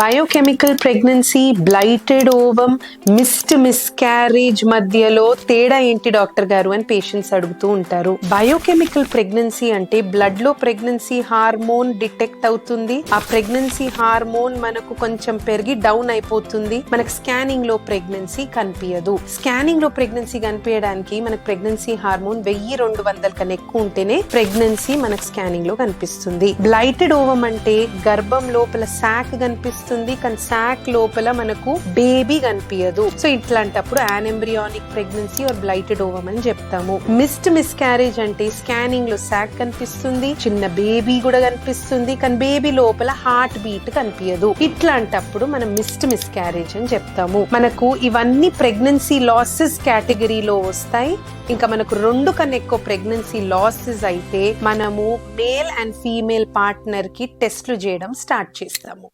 Biochemical pregnancy blighted ovum missed miscarriage మధ్యలో తేడా ఏంటి డాక్టర్ గారు అని పేషెంట్స్ అడుగుతూ ఉంటారు. బయోకెమికల్ ప్రెగ్నెన్సీ అంటే బ్లడ్లో ప్రెగ్నెన్సీ హార్మోన్ డిటెక్ట్ అవుతుంది. ఆ ప్రెగ్నెన్సీ హార్మోన్ మనకు కొంచెం పెరిగి డౌన్ అయిపోతుంది. మనకు స్కానింగ్లో ప్రెగ్నెన్సీ కనిపించదు స్కానింగ్లో ప్రెగ్నెన్సీ కనిపించడానికి మనకు ప్రెగ్నెన్సీ హార్మోన్ వెయ్యి రెండు వందల కన్నా ఎక్కువ ఉంటేనే ప్రెగ్నెన్సీ మనకు స్కానింగ్లో కనిపిస్తుంది. బ్లైటెడ్ ఓవమ్ అంటే గర్భం లోపల శాక్ కనిపిస్తుంది. కానీ సాక్ లోపల మనకు బేబీ కనిపించదు so ఇట్లాంటప్పుడు anembryonic pregnancy or blighted ovum అని చెప్తాము. మిస్డ్ మిస్క్యారేజ్ అంటే స్కానింగ్లో సాక్ కనిపిస్తుంది చిన్న బేబీ కూడా కనిపిస్తుంది కానీ బేబీ లోపల హార్ట్ బీట్ కనిపించదు ఇట్లాంటప్పుడు మనం మిస్డ్ మిస్క్యారేజ్ అని చెప్తాము. మనకు ఇవన్నీ ప్రెగ్నెన్సీ లాసెస్ కేటగిరీలో వస్తాయి. ఇంకా మనకు రెండు కన్నా ఎక్కువ ప్రెగ్నెన్సీ లాసెస్ అయితే మనము మేల్ అండ్ ఫీమేల్ పార్ట్నర్కి టెస్ట్లు చేయడం స్టార్ట్ చేస్తాము.